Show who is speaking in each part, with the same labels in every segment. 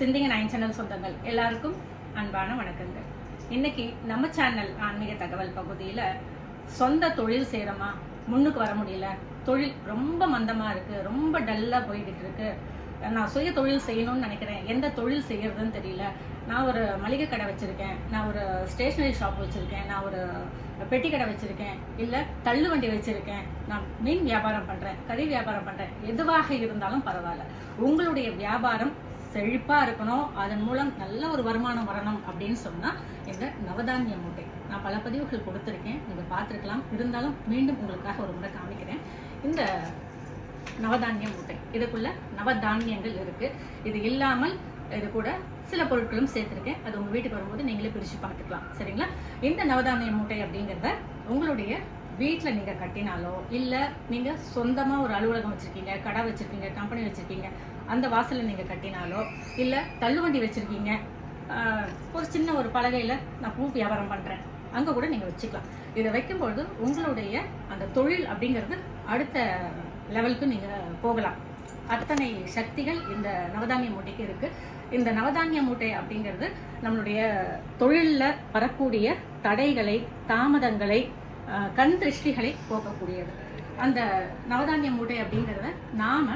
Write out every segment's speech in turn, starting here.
Speaker 1: சிந்திங்க nine channel சொந்தங்கள் எல்லாருக்கும் அன்பான வணக்கங்கள். இன்னைக்கு நம்ம சேனல் ஆன்மீக தகவல் பகுதியில் சொந்த தொழில் செய்கிறோமா முன்னுக்கு வர முடியல. தொழில் ரொம்ப மந்தமாக இருக்குது ரொம்ப டல்லாக போய்கிட்டு இருக்கு. நான் சுய தொழில் செய்யணும்னு நினைக்கிறேன். எந்த தொழில் செய்கிறதுன்னு தெரியல. நான் ஒரு மளிகை கடை வச்சுருக்கேன். நான் ஒரு ஸ்டேஷ்னரி ஷாப் வச்சுருக்கேன். நான் ஒரு பெட்டி கடை வச்சுருக்கேன். இல்லை தள்ளு வண்டி வச்சுருக்கேன். நான் மீன் வியாபாரம் பண்ணுறேன் கறி வியாபாரம் பண்ணுறேன் எதுவாக இருந்தாலும் பரவாயில்ல. உங்களுடைய வியாபாரம் செழிப்பாக இருக்கணும். அதன் மூலம் நல்ல ஒரு வருமானம் வரணும் அப்படின்னு சொன்னால் இந்த நவதானிய மூட்டை. நான் பல பதிவுகள் கொடுத்துருக்கேன். நீங்கள் பார்த்துருக்கலாம். இருந்தாலும் மீண்டும் உங்களுக்காக ஒரு முறை காமிக்கிறேன். இந்த நவதானிய மூட்டை. இதுக்குள்ள நவதானியங்கள் இருக்குது இது இல்லாமல் இது கூட சில பொருட்களும் சேர்த்துருக்கேன். அது உங்கள் வீட்டுக்கு வரும்போது நீங்களே பிரித்து பார்த்துக்கலாம். சரிங்களா? இந்த நவதானிய மூட்டை அப்படிங்கிறத உங்களுடைய வீட்டில் நீங்கள் கட்டினாலோ இல்லை நீங்கள் சொந்தமாக ஒரு அலுவலகம் வச்சுருக்கீங்க கடை வச்சுருக்கீங்க கம்பெனி வச்சுருக்கீங்க அந்த வாசலில் நீங்கள் கட்டினாலோ இல்லை தள்ளுவண்டி வச்சுருக்கீங்க ஒரு சின்ன ஒரு பலகையில் நான் பூ வியாபாரம் பண்ணுறேன் அங்கே கூட நீங்கள் வச்சுக்கலாம். இதை வைக்கும்பொழுது உங்களுடைய அந்த தொழில் அப்படிங்கிறது அடுத்த லெவலுக்கு நீங்கள் போகலாம். அத்தனை சக்திகள் இந்த நவதானிய மூட்டைக்கு இருக்குது இந்த நவதானிய மூட்டை அப்படிங்கிறது நம்மளுடைய தொழிலில் வரக்கூடிய தடைகளை தாமதங்களை கண் திருஷ்டிகளை போக்கக்கூடியது. அந்த நவதானிய மூட்டை அப்படிங்கிறத நாம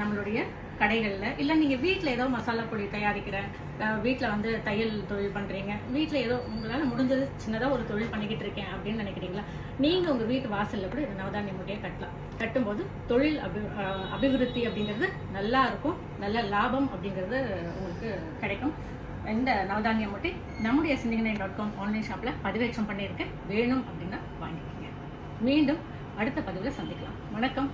Speaker 1: நம்மளுடைய கடைகளில். இல்லை நீங்கள் வீட்டில் ஏதோ மசாலா பொடி தயாரிக்கிற வீட்டில் வந்து தையல் தொழில் பண்ணுறீங்க வீட்டில் ஏதோ உங்களால் முடிஞ்சது சின்னதாக ஒரு தொழில் பண்ணிக்கிட்டு இருக்கேன் அப்படின்னு நினைக்கிறீங்களா? நீங்கள் உங்கள் வீட்டு வாசலில் கூட இந்த நவதானிய மூட்டையை கட்டலாம். கட்டும்போது தொழில் அபி அபிவிருத்தி அப்படிங்கிறது நல்லா இருக்கும். நல்ல லாபம் அப்படிங்கிறது உங்களுக்கு கிடைக்கும். இந்த நவதானிய மூட்டை நம்முடைய சிந்திங்கனை டாட் காம் ஆன்லைன் ஷாப்பில் பதிவேற்றம் பண்ணியிருக்கேன். வேணும் அப்படின்னா வாங்கிக்கோங்க. மீண்டும் அடுத்த பதிவில் சந்திக்கலாம். வணக்கம்.